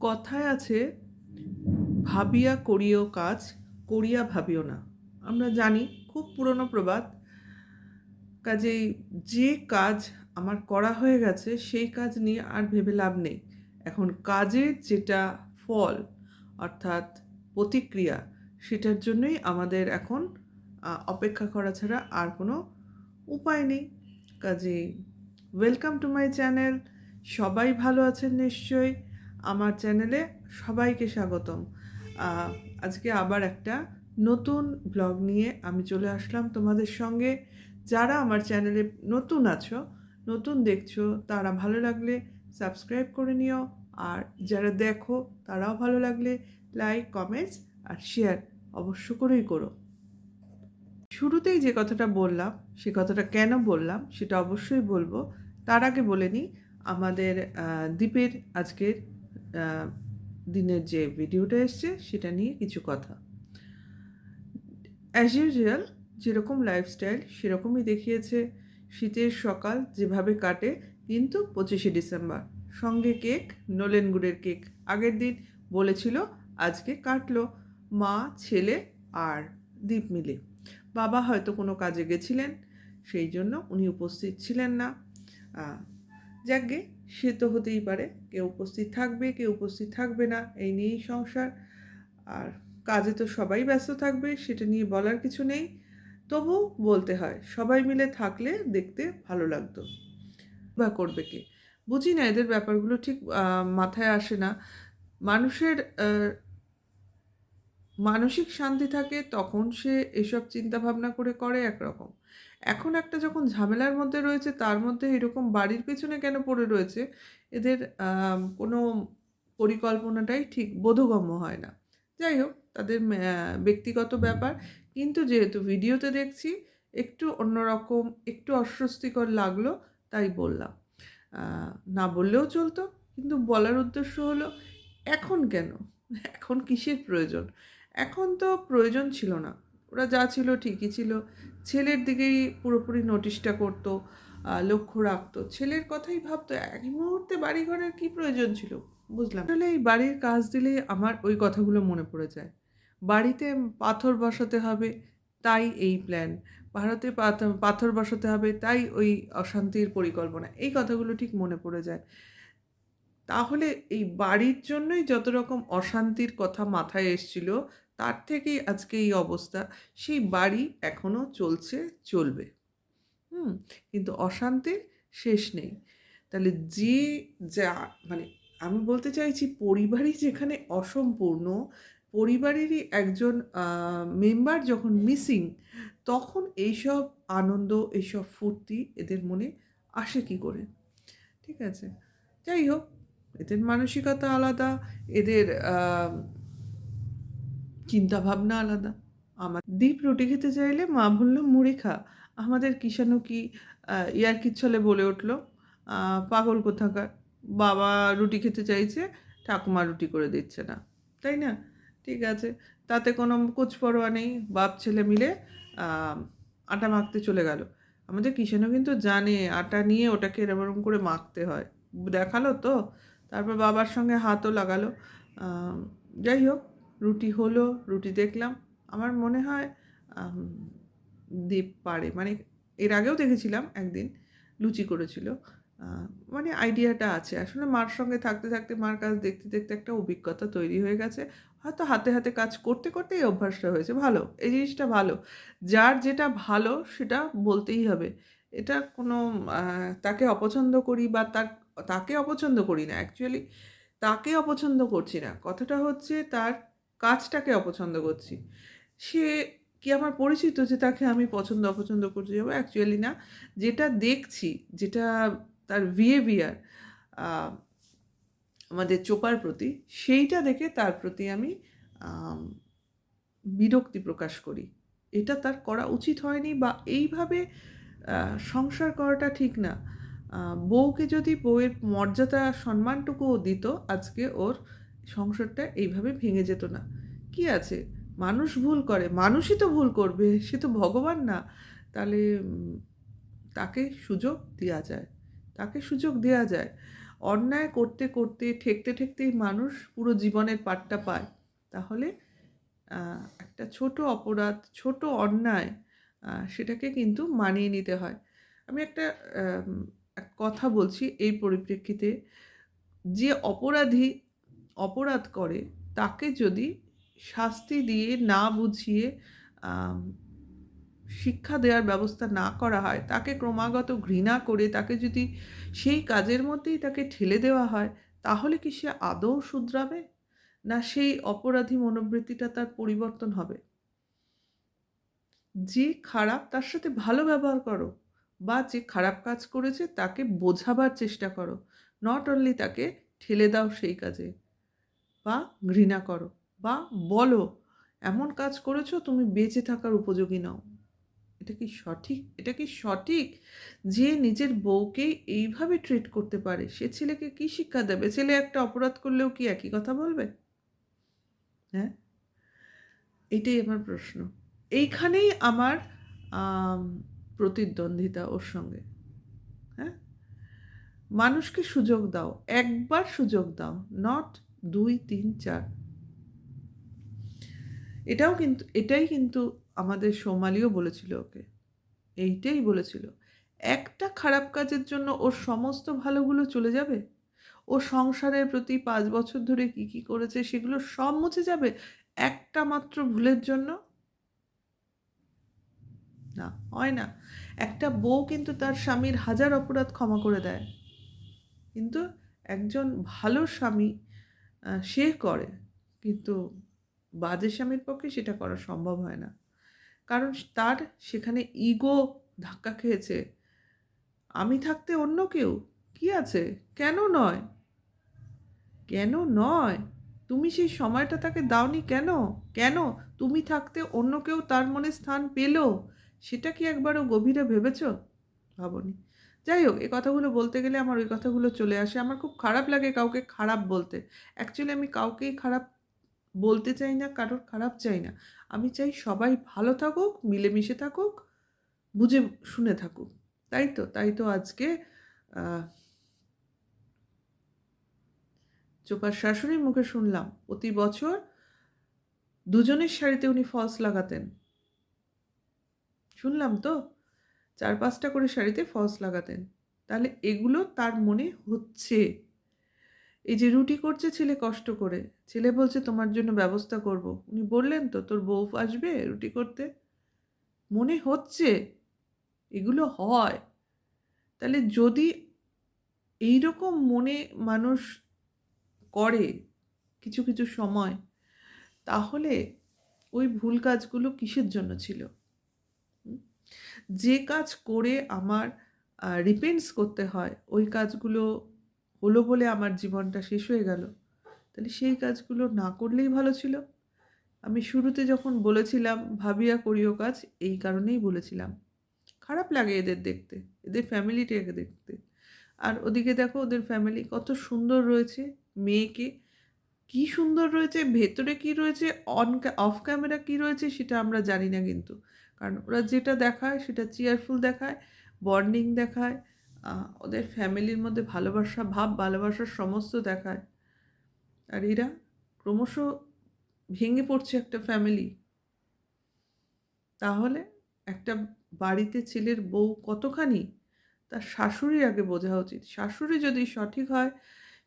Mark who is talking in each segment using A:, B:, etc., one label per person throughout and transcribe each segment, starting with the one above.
A: কথায় আছে, ভাবিয়া করিও কাজ, করিয়া ভাবিও না। আমরা জানি খুব পুরনো প্রবাদ। কাজেই যে কাজ আমার করা হয়ে গেছে, সেই কাজ নিয়ে আর ভেবে লাভ নেই। এখন কাজের যেটা ফল, অর্থাৎ প্রতিক্রিয়া, সেটার জন্যই আমাদের এখন অপেক্ষা করা ছাড়া আর কোনো উপায় নেই। কাজেই ওয়েলকাম টু মাই চ্যানেল সবাই ভালো আছেন নিশ্চয়ই। আমার চ্যানেলে সবাইকে স্বাগতম। আজকে আবার একটা নতুন ব্লগ নিয়ে আমি চলে আসলাম তোমাদের সঙ্গে। যারা আমার চ্যানেলে নতুন আছো, নতুন দেখছ, তারা ভালো লাগলে সাবস্ক্রাইব করে নিও। আর যারা দেখো, তারাও ভালো লাগলে লাইক, কমেন্টস আর শেয়ার অবশ্য করেই করো। শুরুতেই যে কথাটা বললাম, সে কথাটা কেন বললাম, সেটা অবশ্যই বলব। তার আগে বলে নিই, আমাদের দ্বীপের আজকের দিনের যে ভিডিওটা এসছে, সেটা নিয়ে কিছু কথা। অ্যাজ ইউজুয়াল যেরকম লাইফস্টাইল সেরকমই দেখিয়েছে শীতের সকাল যেভাবে কাটে, কিন্তু পঁচিশে ডিসেম্বর। সঙ্গে কেক, নলেন গুড়ের কেক। আগের দিন বলেছিল, আজকে কাটলো। মা, ছেলে আর দ্বীপ মিলে। বাবা হয়তো কোনো কাজে গেছিলেন, সেই জন্য উনি উপস্থিত ছিলেন না। যাকগে সে তো হতেই পারে। কেউ উপস্থিত থাকবে, কেউ উপস্থিত থাকবে না, এই নিয়েই সংসার। আর কাজে তো সবাই ব্যস্ত থাকবে, সেটা নিয়ে বলার কিছু নেই। তবু বলতে হয়, সবাই মিলে থাকলে দেখতে ভালো লাগতো। বা করবে কে? বুঝি না এদের ব্যাপারগুলো ঠিক মাথায় আসে না। মানুষের মানসিক শান্তি থাকে, তখন সে এসব চিন্তা ভাবনা করে করে একরকম। এখন একটা যখন ঝামেলার মধ্যে রয়েছে, তার মধ্যে এরকম বাড়ির পেছনে কেন পড়ে রয়েছে? এদের কোনো পরিকল্পনাটাই ঠিক বোধগম্য হয় না। যাই হোক, তাদের ব্যক্তিগত ব্যাপার। কিন্তু যেহেতু ভিডিওতে দেখছি, একটু অন্যরকম, একটু অস্বস্তিকর লাগল, তাই বললাম। না বললেও চলতো, কিন্তু বলার উদ্দেশ্য হলো, এখন কেন? এখন কিসের প্রয়োজন? এখন তো প্রয়োজন ছিল না। ওরা যা ছিল ঠিকই ছিল। ছেলের দিকেই পুরোপুরি নোটিশটা করতো লক্ষ্য রাখতো। ছেলের কথাই ভাবতো এক মুহূর্তে বাড়ি ঘরের কী প্রয়োজন ছিল? বুঝলাম। আসলে এই বাড়ির কাজ দিলে আমার ওই কথাগুলো মনে পড়ে যায়। বাড়িতে পাথর বসাতে হবে, তাই এই প্ল্যান ভারতে পাথ- পাথর বসাতে হবে, তাই ওই অশান্তির পরিকল্পনা। এই কথাগুলো ঠিক মনে পড়ে যায়। তাহলে এই বাড়ির জন্যই যত রকম অশান্তির কথা মাথায় এসছিল তার থেকেই আজকে এই অবস্থা। সেই বাড়ি এখনও চলছে, চলবে। হুম, কিন্তু অশান্তির শেষ নেই। তাহলে যে যা মানে আমি বলতে চাইছি পরিবারই যেখানে অসম্পূর্ণ, পরিবারেরই একজন মেম্বার যখন মিসিং তখন এইসব আনন্দ, এইসব ফুর্তি এদের মনে আসে কি করে? ঠিক আছে? যাই হোক, এদের মানসিকতা আলাদা, এদের চিন্তাভাবনা আলাদা। আমার দ্বীপ রুটি খেতে চাইলে মা বলল মুড়ি খা। আমাদের কিষাণু কি আহ, ইয়ার্কির ছলে বলে উঠল পাগল কোথাকার? বাবা রুটি খেতে চাইছে ঠাকুমা রুটি করে দিচ্ছে না। তাই না? ঠিক আছে। তাতে কোনো কুচপরোয়া নেই। বাপ ছেলে মিলে আটা মাখতে চলে গেল। আমাদের কিষাণু কিন্তু জানে আটা নিয়ে ওটাকে এরম করে মাখতে হয়। দেখাল তো? তারপর বাবার সঙ্গে হাতও লাগালো। যাই হোক রুটি হলো, রুটি দেখলাম। আমার মনে হয় দীপ পারে মানে এর আগেও দেখেছিলাম একদিন, লুচি করেছিল। মানে আইডিয়াটা আছে। আসলে মার সঙ্গে থাকতে থাকতে, মার কাজ দেখতে দেখতে একটা অভিজ্ঞতা তৈরি হয়ে গেছে। হয়তো হাতে হাতে কাজ করতে করতে এই অভ্যাসটা হয়েছে। ভালো, এই জিনিসটা ভালো। যার যেটা ভালো, সেটা বলতেই হবে। এটা কোনো তাকে অপছন্দ করি বা তার, তাকে অপছন্দ করি না। অ্যাকচুয়ালি তাকে অপছন্দ করছি না। কথাটা হচ্ছে, তার কাজটাকে অপছন্দ করছি। সে কি আমার পরিচিত যে তাকে আমি পছন্দ অপছন্দ করতে যাব? অ্যাকচুয়ালি না। যেটা দেখছি, যেটা তার বিহেভিয়ার আমাদের চোপার প্রতি, সেইটা দেখে তার প্রতি আমি বিরক্তি প্রকাশ করি। এটা তার করা উচিত হয়নি বা এইভাবে সংসার করাটা ঠিক না। বউকে যদি বউয়ের মর্যাদা, সম্মানটুকুও দিত, আজকে ওর সংসারটা এইভাবে ভেঙে যেত না। কি আছে? মানুষ ভুল করে, মানুষই তো ভুল করবে, সে তো ভগবান না। তাহলে তাকে সুযোগ দেওয়া যায়, তাকে সুযোগ দেওয়া যায়। অন্যায় করতে করতে, ঠেকতে ঠেকতেই মানুষ পুরো জীবনের পাটটা পায়। তাহলে একটা ছোট অপরাধ, ছোট অন্যায় সেটাকে কিন্তু মানিয়ে নিতে হয়। আমি একটা এক কথা বলছি এই পরিপ্রেক্ষিতে। যে অপরাধী অপরাধ করে, তাকে যদি শাস্তি দিয়ে না বুঝিয়ে শিক্ষা দেওয়ার ব্যবস্থা না করা হয়, তাকে ক্রমাগত ঘৃণা করে, তাকে যদি সেই কাজের মধ্যেই তাকে ঠেলে দেওয়া হয়, তাহলে কি সে আদৌ শুধরাবে? না সেই অপরাধী মনোবৃত্তিটা তার পরিবর্তন হবে? যে খারাপ তার সাথে ভালো ব্যবহার করো, বা যে খারাপ কাজ করেছে তাকে বোঝাবার চেষ্টা করো নট অনলি তাকে ঠেলে দাও সেই কাজে। বা ঘৃণা করো বা বলো, এমন কাজ করেছ তুমি বেঁচে থাকার উপযোগী নও। এটা কি সঠিক? এটা কি সঠিক যে নিজের বউকে এইভাবে ট্রিট করতে পারে? সে ছেলেকে কি শিক্ষা দেবে? ছেলে একটা অপরাধ করলেও কি একই কথা বলবে? হ্যাঁ? এটাই আমার প্রশ্ন। এইখানেই আমার প্রতিদ্বন্দ্বিতা ওর সঙ্গে। হ্যাঁ? মানুষকে সুযোগ দাও, একবার সুযোগ দাও নট দুই, তিন, চার। এটাও কিন্তু, এটাই কিন্তু আমাদের সোমালিও বলেছিল ওকে। এইটাই বলেছিল। একটা খারাপ কাজের জন্য ওর সমস্ত ভালোগুলো চলে যাবে? ও সংসারের প্রতি পাঁচ বছর ধরে কি কি করেছে সেগুলো সব মুছে যাবে একটা মাত্র ভুলের জন্য? না, হয় না। একটা বউ কিন্তু তার স্বামীর হাজার অপরাধ ক্ষমা করে দেয়। কিন্তু একজন ভালো স্বামী সে করে, কিন্তু বাজে স্বামীর পক্ষে সেটা করা সম্ভব হয় না। কারণ তার সেখানে ইগো ধাক্কা খেয়েছে। আমি থাকতে অন্য কেউ? কি আছে? কেন নয়? কেন নয়? তুমি সেই সময়টা তাকে দাওনি কেন? কেন? তুমি থাকতে অন্য কেউ তার মনে স্থান পেল? সেটা কি একবারও গভীরে ভেবেছ? ভাবনি। যাই হোক, এই কথাগুলো বলতে গেলে আমার ওই কথাগুলো চলে আসে। আমার খুব খারাপ লাগে কাউকে খারাপ বলতে। অ্যাকচুয়ালি আমি কাউকেই খারাপ বলতে চাই না, কারোর খারাপ চাই না। আমি চাই সবাই ভালো থাকুক, মিলেমিশে থাকুক, বুঝে শুনে থাকুক। তাই তো? তাই তো আজকে চোপার শাশুড়ির মুখে শুনলাম, প্রতি বছর দুজনের শাড়িতে উনি ফলস লাগাতেন। শুনলাম তো? চার পাঁচটা করে শাড়িতে ফলস লাগাতেন। তাহলে এগুলো তার মনে হচ্ছে। এই যে রুটি করছে ছেলে কষ্ট করে। ছেলে বলছে, তোমার জন্য ব্যবস্থা করব। উনি বললেন, তো তোর বউ আসবে রুটি করতে? মনে হচ্ছে এগুলো হয়। তাহলে যদি এই রকম মনে মানুষ করে কিছু কিছু সময়, তাহলে ওই ভুল কাজগুলো কিসের জন্য ছিল? যে কাজ করে আমার রিপেন্স করতে হয়, ওই কাজগুলো হলো বলে আমার জীবনটা শেষ হয়ে গেল। তাহলে সেই কাজগুলো না করলেই ভালো ছিল। আমি শুরুতে যখন বলেছিলাম, ভাবিয়া করিও কাজ, এই কারণেই বলেছিলাম। খারাপ লাগে এদের দেখতে, এদের ফ্যামিলিটাকে দেখতে। আর ওদিকে দেখো, ওদের ফ্যামিলি কত সুন্দর রয়েছে, মেয়েকে কি সুন্দর রয়েছে, ভেতরে কি রয়েছে অন অফ ক্যামেরা কি রয়েছে, সেটা আমরা জানি না কিন্তু। কারণ ওরা যেটা দেখায় সেটা চেয়ারফুল দেখায় বন্ডিং দেখায় ওদের ফ্যামিলির মধ্যে ভালোবাসা, ভাব ভালোবাসার সমস্ত দেখায়। আর এরা ক্রমশ ভেঙে পড়ছে একটা ফ্যামিলি তাহলে একটা বাড়িতে ছেলের বউ কতখানি, তার শাশুড়ি আগে বোঝা উচিত। শাশুড়ি যদি সঠিক হয়,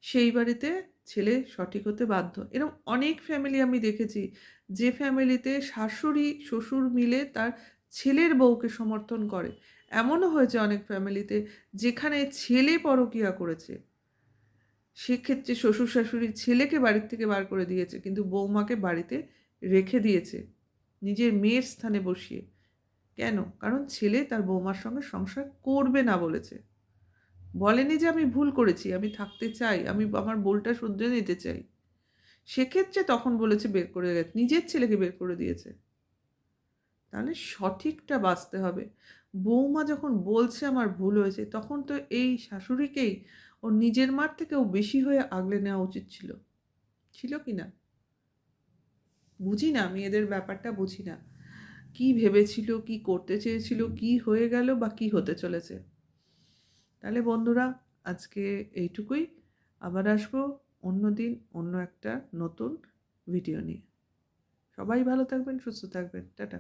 A: সেই বাড়িতে ছেলে সঠিক হতে বাধ্য। এরকম অনেক ফ্যামিলি আমি দেখেছি যে ফ্যামিলিতে শাশুড়ি, শ্বশুর মিলে তার ছেলের বউকে সমর্থন করে। এমনও হয়েছে অনেক ফ্যামিলিতে যেখানে ছেলে পরকিয়া করেছে। সেক্ষেত্রে শ্বশুর শাশুড়ি ছেলেকে বাড়ির থেকে বার করে দিয়েছে, কিন্তু বৌমাকে বাড়িতে রেখে দিয়েছে, নিজের মেয়ের স্থানে বসিয়ে। কেন? কারণ ছেলে তার বৌমার সঙ্গে সংসার করবে না বলেছে। বলেনি যে আমি ভুল করেছি, আমি থাকতে চাই, আমি আমার বোলটা শুধরে নিতে চাই। সেক্ষেত্রে তখন বলেছে বের করে গেছে নিজের ছেলেকে বের করে দিয়েছে। তাহলে সঠিকটা বাঁচতে হবে। বৌমা যখন বলছে আমার ভুল হয়েছে, তখন তো এই শাশুড়িকেই ও নিজের মার থেকেও বেশি হয়ে আগলে নেওয়া উচিত ছিল। ছিল কি না? বুঝি না, আমি এদের ব্যাপারটা বুঝি না। কি ভেবেছিল, কি করতে চেয়েছিল, কি হয়ে গেল বা কি হতে চলেছে? তাহলে বন্ধুরা, আজকে এইটুকুই। আবার আসব অন্য দিন অন্য একটা নতুন ভিডিও নিয়ে। সবাই ভালো থাকবেন সুস্থ থাকবেন। টাটা।